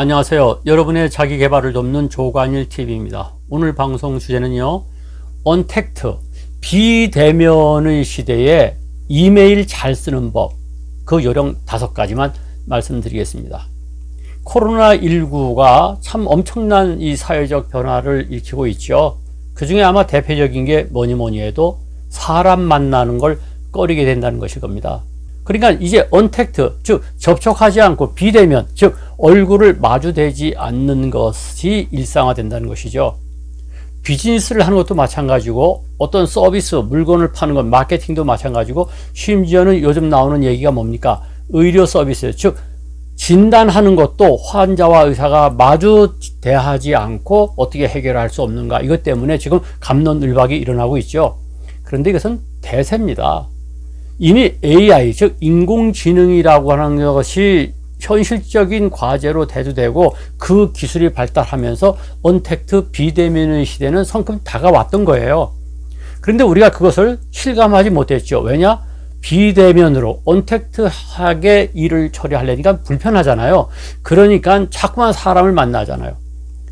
안녕하세요. 여러분의 자기 개발을 돕는 조관일 TV입니다. 오늘 방송 주제는요. 언택트 비대면의 시대에 이메일 잘 쓰는 법 그 요령 다섯 가지만 말씀드리겠습니다. 코로나19가 참 엄청난 이 사회적 변화를 일으키고 있죠. 그 중에 아마 대표적인 게 뭐니 뭐니 해도 사람 만나는 걸 꺼리게 된다는 것일 겁니다. 그러니까 이제 언택트, 즉 접촉하지 않고 비대면, 즉 얼굴을 마주대지 않는 것이 일상화된다는 것이죠. 비즈니스를 하는 것도 마찬가지고 어떤 서비스, 물건을 파는 것, 마케팅도 마찬가지고 심지어는 요즘 나오는 얘기가 뭡니까? 의료 서비스, 즉 진단하는 것도 환자와 의사가 마주 대하지 않고 어떻게 해결할 수 없는가? 이것 때문에 지금 감론을박이 일어나고 있죠. 그런데 이것은 대세입니다. 이미 AI, 즉 인공지능이라고 하는 것이 현실적인 과제로 대두되고 그 기술이 발달하면서 언택트 비대면의 시대는 성큼 다가왔던 거예요. 그런데 우리가 그것을 실감하지 못했죠. 왜냐? 비대면으로 언택트하게 일을 처리하려니까 불편하잖아요. 그러니까 자꾸만 사람을 만나잖아요.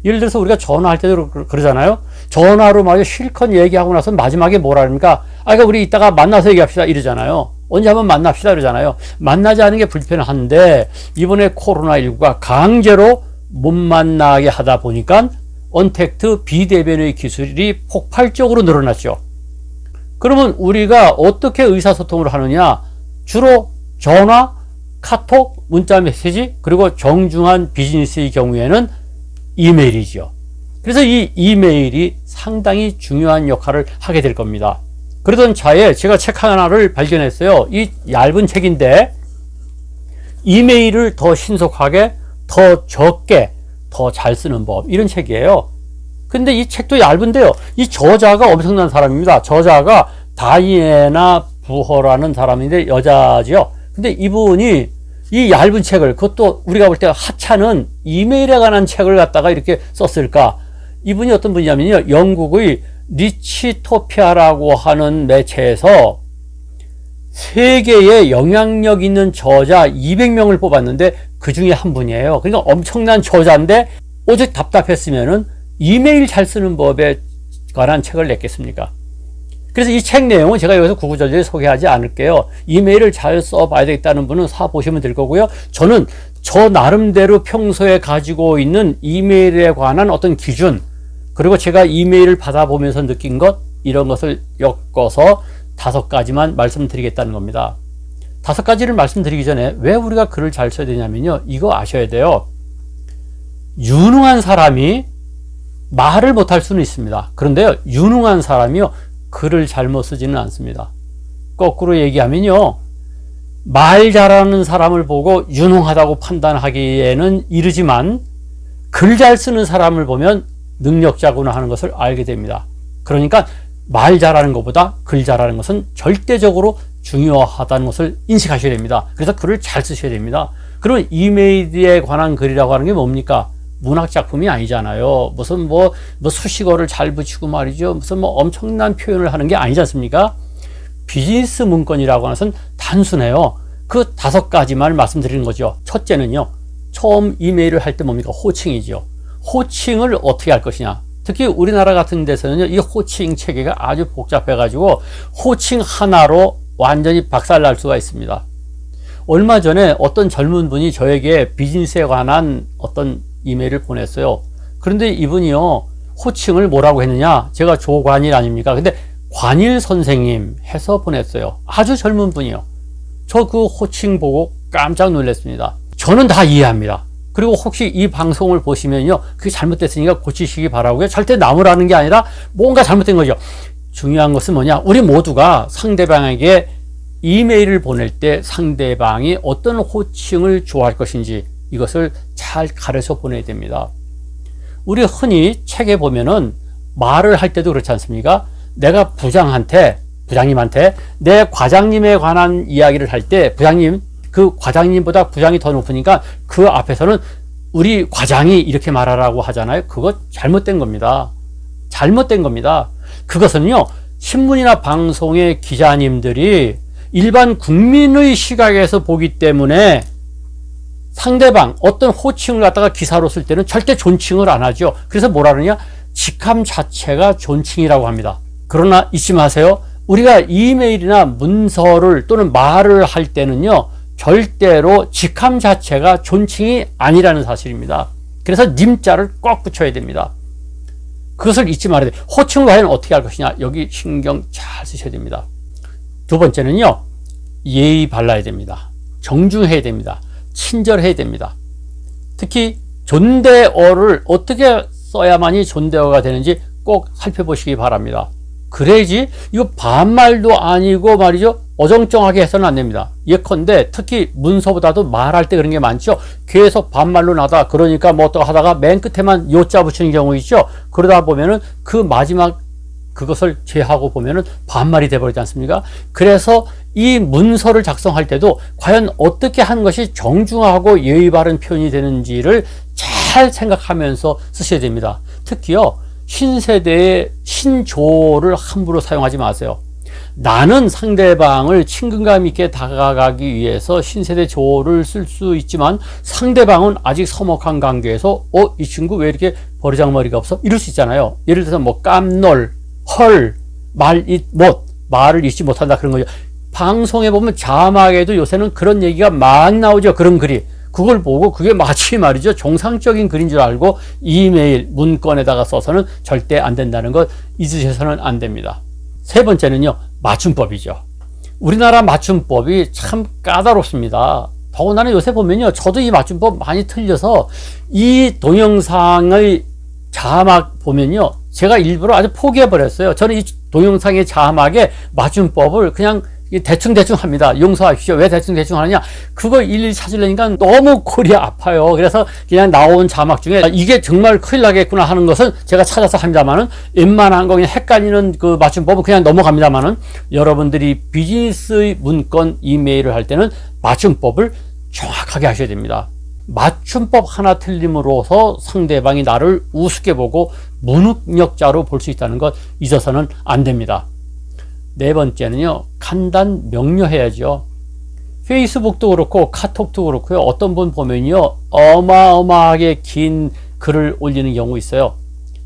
예를 들어서 우리가 전화할 때도 그러잖아요. 전화로 말이야 실컷 얘기하고 나서 마지막에 뭐라 합니까? 아, 그러니까 우리 이따가 만나서 얘기합시다 이러잖아요. 언제 한번 만납시다 그러잖아요. 만나지 않은 게 불편한데 이번에 코로나19가 강제로 못 만나게 하다 보니까 언택트 비대면의 기술이 폭발적으로 늘어났죠. 그러면 우리가 어떻게 의사소통을 하느냐? 주로 전화, 카톡, 문자 메시지, 그리고 정중한 비즈니스의 경우에는 이메일이죠. 그래서 이 이메일이 상당히 중요한 역할을 하게 될 겁니다. 그러던 차에 제가 책 하나를 발견했어요. 이 얇은 책인데 이메일을 더 신속하게, 더 적게, 더 잘 쓰는 법 이런 책이에요. 근데 이 책도 얇은데요. 이 저자가 엄청난 사람입니다. 저자가 다이애나 부허라는 사람인데 여자지요. 근데 이분이 이 얇은 책을 그것도 우리가 볼 때 하찮은 이메일에 관한 책을 갖다가 이렇게 썼을까? 이분이 어떤 분이냐면요. 영국의 리치토피아라고 하는 매체에서 세계에 영향력 있는 저자 200명을 뽑았는데 그 중에 한 분이에요. 그러니까 엄청난 저자인데 오직 답답했으면은 이메일 잘 쓰는 법에 관한 책을 냈겠습니까? 그래서 이 책 내용은 제가 여기서 구구절절 소개하지 않을게요. 이메일을 잘 써봐야 되겠다는 분은 사 보시면 될 거고요. 저는 저 나름대로 평소에 가지고 있는 이메일에 관한 어떤 기준, 그리고 제가 이메일을 받아보면서 느낀 것, 이런 것을 엮어서 다섯 가지만 말씀드리겠다는 겁니다. 다섯 가지를 말씀드리기 전에 왜 우리가 글을 잘 써야 되냐면요. 이거 아셔야 돼요. 유능한 사람이 말을 못할 수는 있습니다. 그런데요, 유능한 사람이요, 글을 잘못 쓰지는 않습니다. 거꾸로 얘기하면요, 말 잘하는 사람을 보고 유능하다고 판단하기에는 이르지만, 글 잘 쓰는 사람을 보면 능력자구나 하는 것을 알게 됩니다. 그러니까 말 잘하는 것보다 글 잘하는 것은 절대적으로 중요하다는 것을 인식하셔야 됩니다. 그래서 글을 잘 쓰셔야 됩니다. 그럼 이메일에 관한 글이라고 하는 게 뭡니까? 문학 작품이 아니잖아요. 무슨 뭐, 뭐 수식어를 잘 붙이고 말이죠. 무슨 뭐 엄청난 표현을 하는 게 아니지 않습니까? 비즈니스 문건이라고 하는 것은 단순해요. 그 다섯 가지만 말씀드리는 거죠. 첫째는요. 처음 이메일을 할 때 뭡니까? 호칭이죠. 호칭을 어떻게 할 것이냐. 특히 우리나라 같은 데서는요. 이 호칭 체계가 아주 복잡해 가지고 호칭 하나로 완전히 박살 날 수가 있습니다. 얼마 전에 어떤 젊은 분이 저에게 비즈니스에 관한 어떤 이메일을 보냈어요. 그런데 이분이요, 호칭을 뭐라고 했느냐? 제가 조관일 아닙니까? 근데 관일 선생님 해서 보냈어요. 아주 젊은 분이요. 저 그 호칭 보고 깜짝 놀랐습니다. 저는 다 이해합니다. 그리고 혹시 이 방송을 보시면요, 그게 잘못됐으니까 고치시기 바라고요. 절대 나무라는 게 아니라 뭔가 잘못된 거죠. 중요한 것은 뭐냐? 우리 모두가 상대방에게 이메일을 보낼 때 상대방이 어떤 호칭을 좋아할 것인지 이것을 잘 가려서 보내야 됩니다. 우리 흔히 책에 보면은 말을 할 때도 그렇지 않습니까? 내가 부장한테, 부장님한테 내 과장님에 관한 이야기를 할 때 부장님, 그 과장님보다 부장이 더 높으니까 그 앞에서는 우리 과장이 이렇게 말하라고 하잖아요. 그거 잘못된 겁니다. 잘못된 겁니다. 그것은요, 신문이나 방송의 기자님들이 일반 국민의 시각에서 보기 때문에 상대방 어떤 호칭을 갖다가 기사로 쓸 때는 절대 존칭을 안 하죠. 그래서 뭐라 그러냐? 직함 자체가 존칭이라고 합니다. 그러나 잊지 마세요. 우리가 이메일이나 문서를 또는 말을 할 때는요. 절대로 직함 자체가 존칭이 아니라는 사실입니다. 그래서 님자를 꼭 붙여야 됩니다. 그것을 잊지 말아야 돼요. 호칭을 과연 어떻게 할 것이냐. 여기 신경 잘 쓰셔야 됩니다. 두 번째는요. 예의 발라야 됩니다. 정중해야 됩니다. 친절해야 됩니다. 특히 존대어를 어떻게 써야만이 존대어가 되는지 꼭 살펴보시기 바랍니다. 그래야지 이거 반말도 아니고 말이죠. 어정쩡하게 해서는 안 됩니다. 예컨대 특히 문서보다도 말할 때 그런 게 많죠. 계속 반말로 나다 그러니까 뭐또 하다가 맨 끝에만 요자 붙이는 경우 있죠. 그러다 보면은 그 마지막 그것을 제하고 보면은 반말이 돼버리지 않습니까? 그래서 이 문서를 작성할 때도 과연 어떻게 하는 것이 정중하고 예의 바른 표현이 되는지를 잘 생각하면서 쓰셔야 됩니다. 특히요, 신세대의 신조를 함부로 사용하지 마세요. 나는 상대방을 친근감 있게 다가가기 위해서 신세대 조를 쓸 수 있지만 상대방은 아직 서먹한 관계에서 어, 이 친구 왜 이렇게 버리장머리가 없어? 이럴 수 있잖아요. 예를 들어서 뭐 깜놀, 헐, 말 잇 못, 말을 잊지 못한다 그런 거죠. 방송에 보면 자막에도 요새는 그런 얘기가 막 나오죠. 그런 글이. 그걸 보고 그게 마치 말이죠. 정상적인 글인 줄 알고 이메일, 문건에다가 써서는 절대 안 된다는 것 잊으셔서는 안 됩니다. 세 번째는요, 맞춤법이죠. 우리나라 맞춤법이 참 까다롭습니다. 더군다나 요새 보면요, 저도 이 맞춤법 많이 틀려서 이 동영상의 자막 보면요, 제가 일부러 아주 포기해버렸어요. 저는 이 동영상의 자막에 맞춤법을 그냥 대충대충 합니다. 용서하십시오. 왜 대충대충 하느냐? 그거 일일이 찾으려니까 너무 골이 아파요. 그래서 그냥 나온 자막 중에 이게 정말 큰일 나겠구나 하는 것은 제가 찾아서 합니다만은 웬만한 거 그냥 헷갈리는 그 맞춤법은 그냥 넘어갑니다만은 여러분들이 비즈니스의 문건 이메일을 할 때는 맞춤법을 정확하게 하셔야 됩니다. 맞춤법 하나 틀림으로써 상대방이 나를 우습게 보고 무능력자로 볼 수 있다는 것 잊어서는 안 됩니다. 네 번째는요, 간단 명료해야죠. 페이스북도 그렇고 카톡도 그렇고요. 어떤 분 보면요, 어마어마하게 긴 글을 올리는 경우 있어요.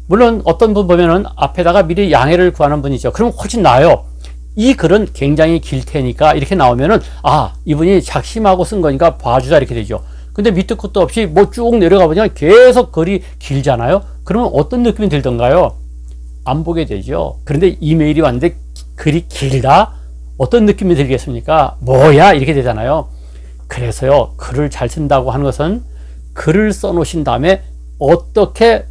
물론 어떤 분 보면은 앞에다가 미리 양해를 구하는 분이죠. 그럼 훨씬 나아요. 이 글은 굉장히 길 테니까 이렇게 나오면은 아 이분이 작심하고 쓴 거니까 봐주자 이렇게 되죠. 근데 밑도 끝도 없이 뭐 쭉 내려가 보면 계속 글이 길잖아요. 그러면 어떤 느낌이 들던가요? 안 보게 되죠. 그런데 이메일이 왔는데 글이 길다? 어떤 느낌이 들겠습니까? 뭐야? 이렇게 되잖아요. 그래서요, 글을 잘 쓴다고 하는 것은 글을 써놓으신 다음에 어떻게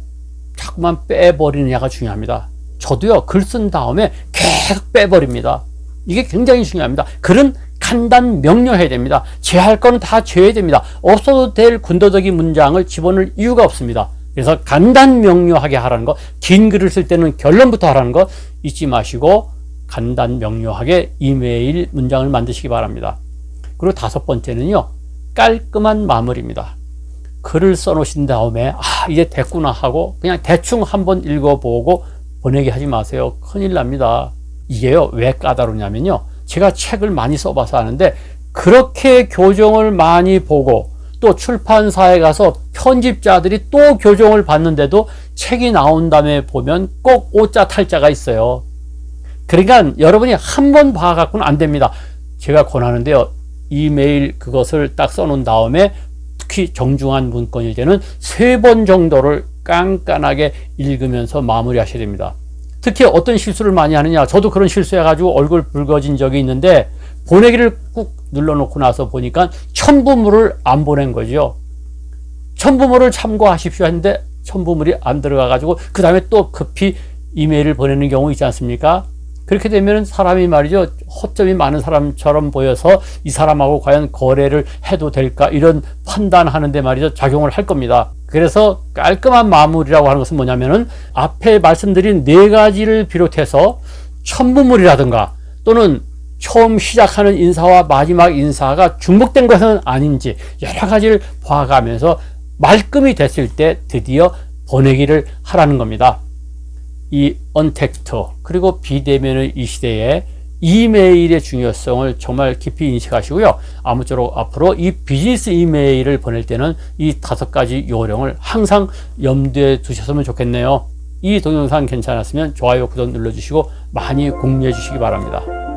자꾸만 빼버리느냐가 중요합니다. 저도요, 글 쓴 다음에 계속 빼버립니다. 이게 굉장히 중요합니다. 글은 간단 명료해야 됩니다. 제할 거는 다 제해야 됩니다. 없어도 될 군더더기 문장을 집어넣을 이유가 없습니다. 그래서 간단 명료하게 하라는 거, 긴 글을 쓸 때는 결론부터 하라는 거 잊지 마시고 간단 명료하게 이메일 문장을 만드시기 바랍니다. 그리고 다섯 번째는요, 깔끔한 마무리입니다. 글을 써놓으신 다음에, 아, 이제 됐구나 하고, 그냥 대충 한번 읽어보고 보내게 하지 마세요. 큰일 납니다. 이게요, 왜 까다롭냐면요. 제가 책을 많이 써봐서 아는데, 그렇게 교정을 많이 보고, 또 출판사에 가서 편집자들이 또 교정을 받는데도 책이 나온 다음에 보면 꼭 오자 탈자가 있어요. 그러니까 여러분이 한 번 봐갖고는 안 됩니다. 제가 권하는데요. 이메일 그것을 딱 써놓은 다음에 특히 정중한 문건일 때는 세 번 정도를 깐깐하게 읽으면서 마무리하셔야 됩니다. 특히 어떤 실수를 많이 하느냐. 저도 그런 실수해가지고 얼굴 붉어진 적이 있는데 보내기를 꾹 눌러놓고 나서 보니까 첨부물을 안 보낸 거죠. 첨부물을 참고하십시오 했는데 첨부물이 안 들어가가지고 그 다음에 또 급히 이메일을 보내는 경우 있지 않습니까? 그렇게 되면 사람이 말이죠. 허점이 많은 사람처럼 보여서 이 사람하고 과연 거래를 해도 될까 이런 판단하는데 말이죠. 작용을 할 겁니다. 그래서 깔끔한 마무리라고 하는 것은 뭐냐면은 앞에 말씀드린 네 가지를 비롯해서 첨부물이라든가 또는 처음 시작하는 인사와 마지막 인사가 중복된 것은 아닌지 여러 가지를 봐가면서 말끔히 됐을 때 드디어 보내기를 하라는 겁니다. 이 언택트 그리고 비대면의 이 시대에 이메일의 중요성을 정말 깊이 인식하시고요. 아무쪼록 앞으로 이 비즈니스 이메일을 보낼 때는 이 다섯 가지 요령을 항상 염두에 두셨으면 좋겠네요. 이 동영상 괜찮았으면 좋아요, 구독 눌러주시고 많이 공유해 주시기 바랍니다.